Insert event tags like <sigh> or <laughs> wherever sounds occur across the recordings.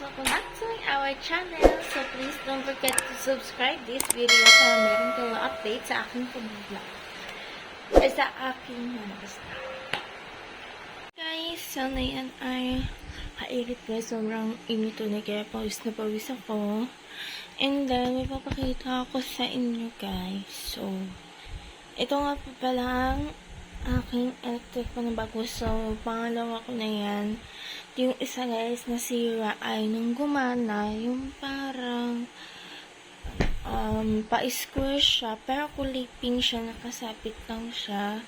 welcome back to our channel. So please don't forget to subscribe this video para meron kayong update sa aking pag-vlog. Eh, sa aking ano basta. Guys, so na yan ay kairit guys. Sobrang init na kaya pawis na pawis ako. And then, may papakita ako sa inyo guys. So, ito nga po pala ang aking electric pan na bago. So, pangalawa ko na yan. Yung isa guys, nasira ay nung gumana, yung parang um, pa-square siya, pero kulay siya, nakasapit lang siya.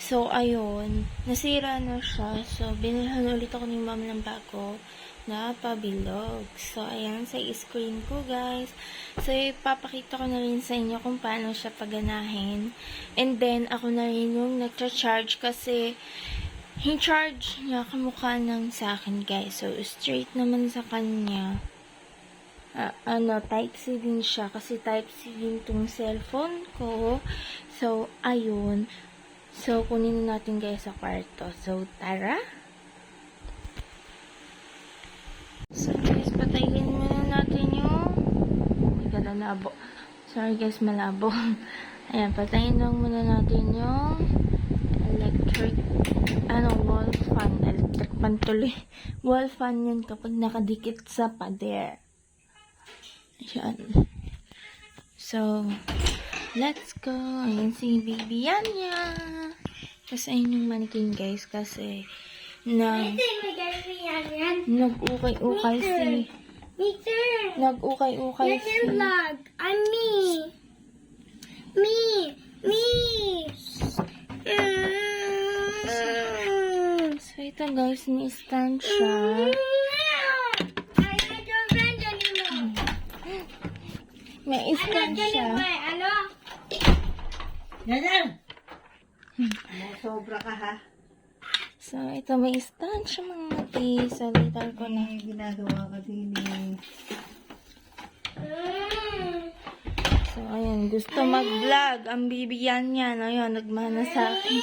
So, ayun, nasira na siya. So, binilhan ulit ako ni mom ng bago na pabilog. So, ayan, sa screen ko, guys. So, ipapakita ko na rin sa inyo kung paano siya paganahin. And then, ako na rin yung nagcha-charge kasi yung charge niya kamukha ng sa akin, guys. So, straight naman sa kanya. Ah, ano, type C din siya kasi type C din tong cellphone ko. So, ayun. So, kunin na natin guys sa kwarto. So, tara! May gala labo. Sorry guys, malabo. <laughs> Ayan, patayin lang muna natin yung electric, ano, wall fan. Electric fan tuloy. <laughs> Wall fan yun kapag nakadikit sa pader. Ayan. So, let's go. Ayan si Baby Yanya. Kasi ayun yung mannequin guys. Kasi, nag, nag-ukay-ukay si, Me too. nag-ukay-ukay him si, vlog. I'm me. Me. Me. Mm. so ito guys, may stand siya. I'm not your friend anymore. May I'm not stand your siya. Hello? Ganyan! Sobra ka ha. So, ito may stand siya mga. So, later ko na. May ginagawa ka din eh. So, ayun. Gusto mag-vlog. Ang bibigyan niya. Ayun, nagmana sa akin.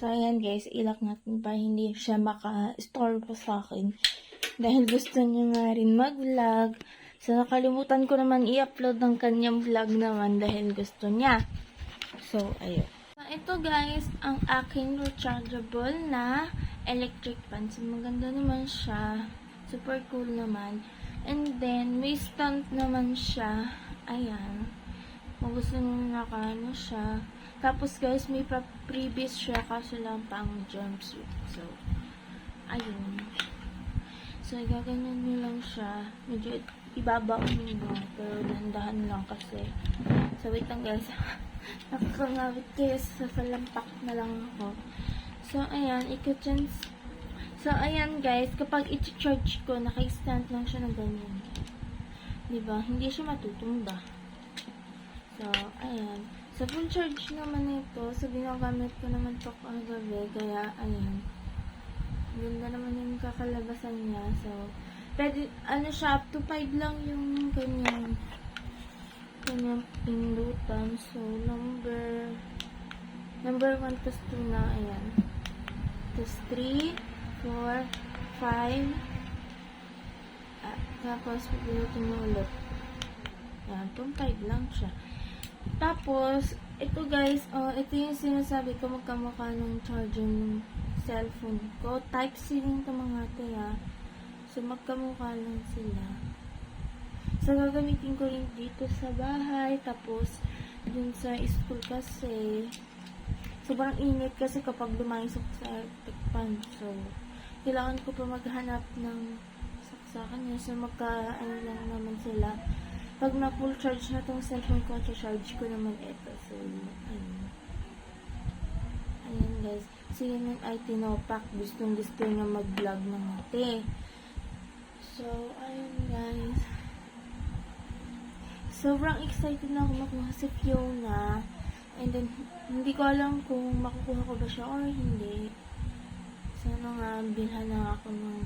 So, ayan guys. Ilak natin para hindi siya maka-store po sa akin. Dahil gusto niya nga rin mag-vlog. So, nakalimutan ko naman i-upload ng kanyang vlog naman dahil gusto niya. So, ayun. So, ito guys, ang aking rechargeable na electric fan. So, maganda naman siya. Super cool naman. And then, may stand naman siya. Ayan. Kung gusto nyo nakaano siya. Tapos guys, may pa previous siya kasi lang pang jumpsuit. So, ayun. So, gaganyan nyo lang siya. Medyo ibabaon nyo. Pero dandahan lang kasi. So, wait lang guys. <laughs> Nakakangawit kayo sa salampak na lang ako. So, ayan. Dyan. So, ayan guys. Kapag i-charge ko, naka-stand lang siya ng ganyan. Diba? Hindi siya matutumba. So, ayan. Sa full charge naman ito, so ginagamit ko naman ito kagabi, kaya, ayan. Ganda naman yung kakalabasan niya. So, pwede, ano siya, up to 5 lang yung kanyang, kanyang pindutan. So, number, number 1 plus 2 na, ayan. Tapos 3, 4, 5, ah, tapos, pindutin mo ulit. Ayan, itong 5 lang siya. Tapos, ito guys, oh, ito yung sinasabi ko magkamukha ng charger ng cellphone ko. Type-C rin ito mga ate ah. So, magkamukha lang sila. So, gagamitin ko rin dito sa bahay. Tapos, dun sa school kasi, sobrang init kasi kapag lumaysok sa fan. So, kailangan ko pa maghanap ng saksakan niya. So, magka, ano lang naman sila pag na full charge na tong cellphone ko, charge ko naman ito. So, ayun. Ayan guys. So, yun yung ay tinopak. Gustong gusto niya mag-vlog ng ate. So, ayun guys. Sobrang excited na ako makuha si Fiona. And then, hindi ko alam kung makukuha ko ba siya or hindi. Sana nga, bilhan na ako ng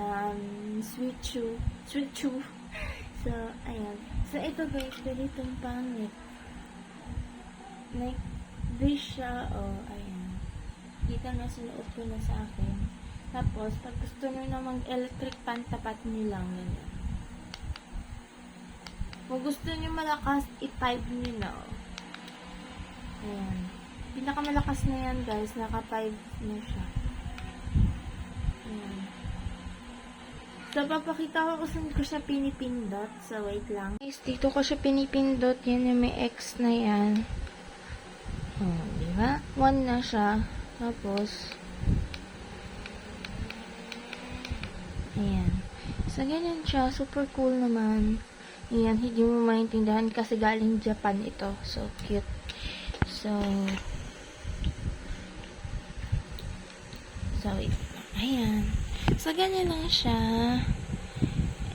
um, sweet chew. Sweet chew. <laughs> So, ayan. So, ito guys, ganitong pangit. Like, this siya, oh, ayan. Kita na sinuot ko na sa akin. Tapos, pag gusto nyo na mag-electric fan, tapat nyo lang ganyan. Kung gusto nyo malakas, i-5 nyo na. Oh. Ayan. Pinakamalakas na yan, guys. Naka-5 na siya. Ayan. So, papakita ko kung ko siya pinipindot. So, wait lang. Guys, dito ko siya pinipindot. Yan yung may X na yan. Oh, di ba? One na siya. Tapos, ayan. So, ganyan siya. Super cool naman. Ayan, hindi mo maintindihan kasi galing Japan ito. So, cute. So, so, wait. Ayan. So, ganyan lang siya.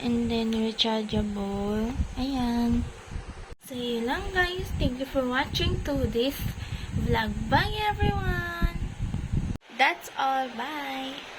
And then, rechargeable. Ayan. So, yun lang guys. Thank you for watching to this vlog. Bye everyone! That's all. Bye!